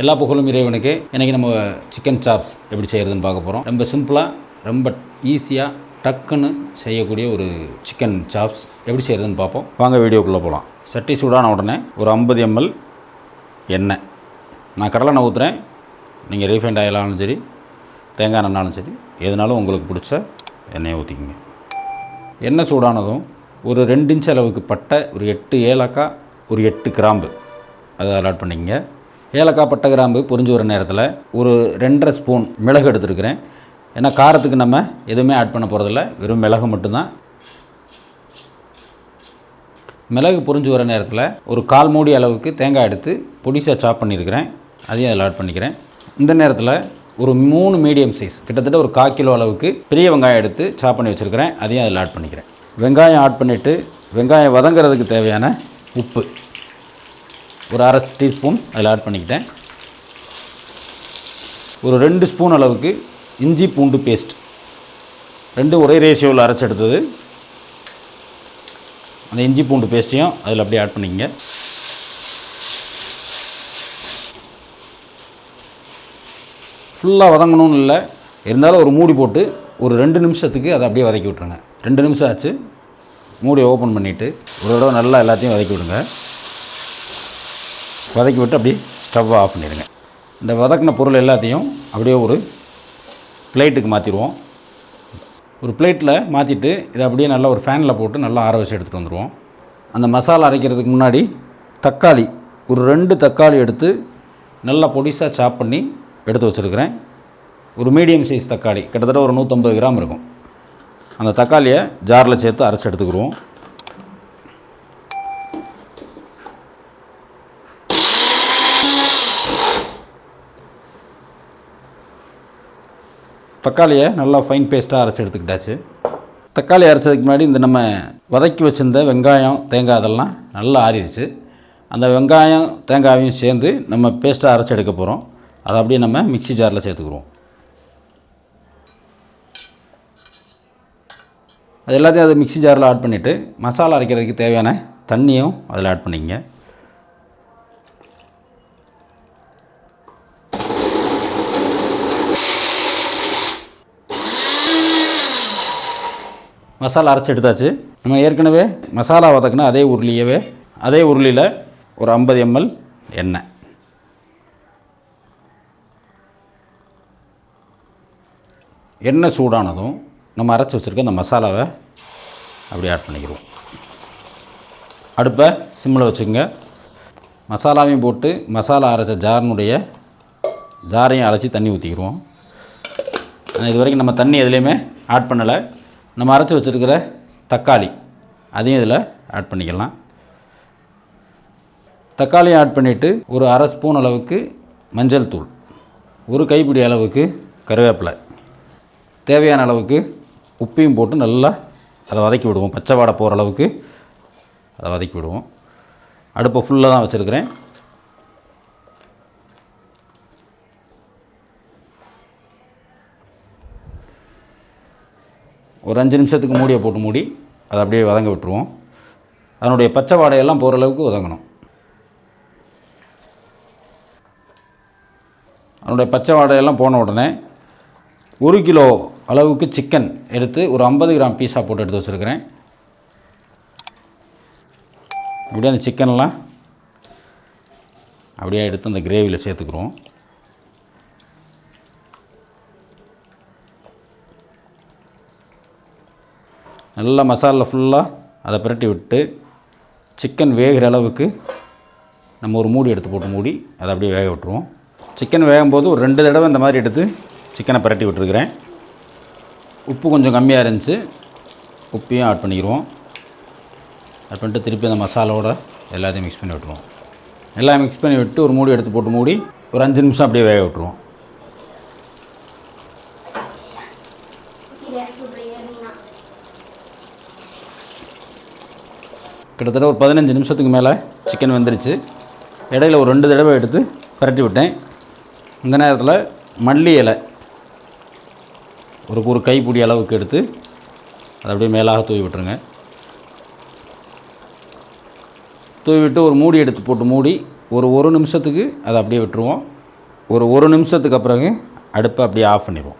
எல்லா புகழும் இறைவனுக்கு. இன்றைக்கி நம்ம சிக்கன் சாப்ஸ் எப்படி செய்கிறதுன்னு பார்க்க போகிறோம் ரொம்ப சிம்பிளாக ரொம்ப ஈஸியாக டக்குன்னு செய்யக்கூடிய ஒரு சிக்கன் சாப்ஸ் எப்படி செய்கிறதுன்னு பார்ப்போம். வாங்க வீடியோக்குள்ளே போகலாம் சட்டி சூடான உடனே ஒரு ஐம்பது எம்எல் எண்ணெய். நான் கடலெண்ணெய் ஊற்றுறேன் நீங்கள் ரீஃபைண்ட் ஆயிலாலும் சரி தேங்காய் எண்ணெய்னாலும் சரி எதுனாலும் உங்களுக்கு பிடிச்ச எண்ணெயை ஊற்றிக்கிங்க எண்ணெய் சூடானதும் ஒரு ரெண்டு இன்ச் அளவுக்கு பட்டை ஒரு எட்டு ஏலக்காய் ஒரு எட்டு கிராம்பு. அதை அலாட் பண்ணிக்கங்க. ஏலக்காய் பட்டை கிராம்பு பொரிஞ்சு வர நேரத்தில் ஒரு ரெண்டரை ஸ்பூன் மிளகு எடுத்துருக்கிறேன். ஏன்னா காரத்துக்கு நம்ம எதுவுமே ஆட் பண்ண போகிறதில்ல வெறும் மிளகு மட்டும்தான். மிளகு பொரிஞ்சு வர நேரத்தில் ஒரு கால் மூடி அளவுக்கு தேங்காய் எடுத்து பொடிசாக சாப் பண்ணியிருக்கிறேன். அதையும் அதில் ஆட் பண்ணிக்கிறேன். இந்த நேரத்தில் ஒரு மூணு மீடியம் சைஸ் கிட்டத்தட்ட ஒரு கால் கிலோ அளவுக்கு பெரிய வெங்காயம் எடுத்து சாப் பண்ணி வச்சுருக்கிறேன். அதையும் அதில் ஆட் பண்ணிக்கிறேன். வெங்காயம் ஆட் பண்ணிவிட்டு வெங்காயம் வதங்கிறதுக்கு தேவையான உப்பு. ஒரு அரை டீஸ்பூன் அதில் ஆட் பண்ணிக்கிட்டேன். ஒரு ரெண்டு ஸ்பூன் அளவுக்கு இஞ்சி பூண்டு பேஸ்ட். ரெண்டு ஒரே ரேஷியோவில் அரைச்சி எடுத்தது. அந்த இஞ்சி பூண்டு பேஸ்ட்டையும் அதில் அப்படியே ஆட் பண்ணிக்கங்க. ஃபுல்லாக வதங்கணும்னு இல்லை. இருந்தாலும் ஒரு மூடி போட்டு ஒரு ரெண்டு நிமிஷத்துக்கு அதை அப்படியே வதக்கி விட்ருங்க ரெண்டு நிமிஷம் ஆச்சு. மூடி ஓப்பன் பண்ணிவிட்டு ஒரு தடவை நல்லா எல்லாத்தையும் வதக்கி விடுங்க. வதக்கி விட்டு அப்படியே ஸ்டவ் ஆஃப் பண்ணிடுங்க. இந்த வதக்கின பொருள் எல்லாத்தையும் அப்படியே ஒரு பிளேட்டுக்கு மாற்றிடுவோம் ஒரு பிளேட்டில் மாற்றிட்டு இதை அப்படியே நல்லா ஒரு ஃபேனில் போட்டு நல்லா ஆற வச்சு எடுத்துகிட்டு வந்துடுவோம். அந்த மசாலா அரைக்கிறதுக்கு முன்னாடி தக்காளி ஒரு ரெண்டு தக்காளி எடுத்து நல்லா பொடிசாக சாப் பண்ணி எடுத்து வச்சுருக்கிறேன். ஒரு மீடியம் சைஸ் தக்காளி கிட்டத்தட்ட ஒரு நூற்றம்பது கிராம் இருக்கும். அந்த தக்காளியை ஜாரில் சேர்த்து அரைச்சி எடுத்துக்கிடுவோம். தக்காளியை நல்லா ஃபைன் பேஸ்ட்டாக அரைச்சி எடுத்துக்கிட்டாச்சு. தக்காளி அரைச்சதுக்கு முன்னாடி இந்த நம்ம வதக்கி வச்சுருந்த வெங்காயம் தேங்காய் அதெல்லாம் நல்லா ஆறிடுச்சு. அந்த வெங்காயம் தேங்காயும் சேர்ந்து நம்ம பேஸ்ட்டாக அரைச்சி எடுக்க போகிறோம் அதை அப்படியே நம்ம மிக்ஸி ஜாரில் சேர்த்துக்குறோம் அது எல்லாத்தையும் அதை மிக்ஸி ஜாரில் ஆட் பண்ணிவிட்டு மசாலா அரைக்கிறதுக்கு தேவையான தண்ணியும் அதில் ஆட் பண்ணிக்கங்க. மசாலா அரைச்சி எடுத்தாச்சு. நம்ம ஏற்கனவே மசாலா வதக்குனா அதே உருளியவே அதே உருளியில் ஒரு ஐம்பது எம்எல் எண்ணெய். எண்ணெய் சூடானதும் நம்ம அரைச்சி வச்சுருக்க அந்த மசாலாவை அப்படி ஆட் பண்ணிக்கிறோம் அடுப்பை சிம்மில் வச்சுக்கோங்க. மசாலாவையும் போட்டு மசாலா அரைச்ச ஜாரினுடைய ஜாரையும் அரைச்சி தண்ணி ஊற்றிக்கிடுவோம் ஆனால் இது வரைக்கும் நம்ம தண்ணி எதுலேயுமே ஆட் பண்ணலை. நம்ம அரைச்சி வச்சுருக்கிற தக்காளி அதையும் இதில் ஆட் பண்ணிக்கலாம். தக்காளியும் ஆட் பண்ணிவிட்டு ஒரு அரை ஸ்பூன் அளவுக்கு மஞ்சள் தூள் ஒரு கைப்பிடி அளவுக்கு கருவேப்பிலை தேவையான அளவுக்கு உப்பையும் போட்டு நல்லா அதை வதக்கி விடுவோம். பச்சை வாடை போகிற அளவுக்கு அதை வதக்கி விடுவோம். அடுப்பை ஃபுல்லாக தான் வச்சுருக்கிறேன். ஒரு அஞ்சு நிமிஷத்துக்கு மூடியை போட்டு மூடி அதை அப்படியே வதங்க விட்டுருவோம். அதனுடைய பச்சை வாடையெல்லாம் போகிற அளவுக்கு வதங்கணும். அதனுடைய பச்சை வாடையெல்லாம் போன உடனே ஒரு கிலோ அளவுக்கு சிக்கன் எடுத்து ஒரு ஐம்பது கிராம் பீஸாக போட்டு எடுத்து வச்சுருக்கிறேன். அப்படியே அந்த சிக்கன்லாம் அப்படியே எடுத்து அந்த கிரேவியில் சேர்த்துக்கிறோம். நல்லா மசாலா ஃபுல்லாக அதை பிரட்டி விட்டு சிக்கன் வேகிற அளவுக்கு நம்ம ஒரு மூடி எடுத்து போட்டு மூடி அதை அப்படியே வேக விட்டுருவோம். சிக்கன் வேகும்போது ஒரு ரெண்டு தடவை இந்த மாதிரி எடுத்து சிக்கனை பிரட்டி விட்டுருக்கிறேன். உப்பு கொஞ்சம் கம்மியாக இருந்துச்சு. உப்பையும் ஆட் பண்ணிக்கிடுவோம் ஆட் பண்ணிட்டு திருப்பி அந்த மசாலாவோட எல்லாத்தையும் மிக்ஸ் பண்ணி விட்டுருவோம். எல்லாம் மிக்ஸ் பண்ணி விட்டு ஒரு மூடி எடுத்து போட்டு மூடி ஒரு அஞ்சு நிமிஷம் அப்படியே வேக விட்டுருவோம். கிட்டத்தட்ட ஒரு பதினஞ்சு நிமிஷத்துக்கு மேலே சிக்கன் வந்துருச்சு. இடையில ஒரு ரெண்டு தடவை எடுத்து பிரட்டி விட்டேன். இந்த நேரத்தில் மல்லி இலை. ஒரு ஒரு கைப்பிடி அளவுக்கு எடுத்து அதை அப்படியே மேலாக தூவி விட்டுருங்க. தூவி விட்டு ஒரு மூடி எடுத்து போட்டு மூடி ஒரு ஒரு நிமிஷத்துக்கு அதை அப்படியே விட்டுருவோம். ஒரு ஒரு நிமிஷத்துக்கு அப்புறங்க அடுப்பை அப்படியே ஆஃப் பண்ணிடுவோம்.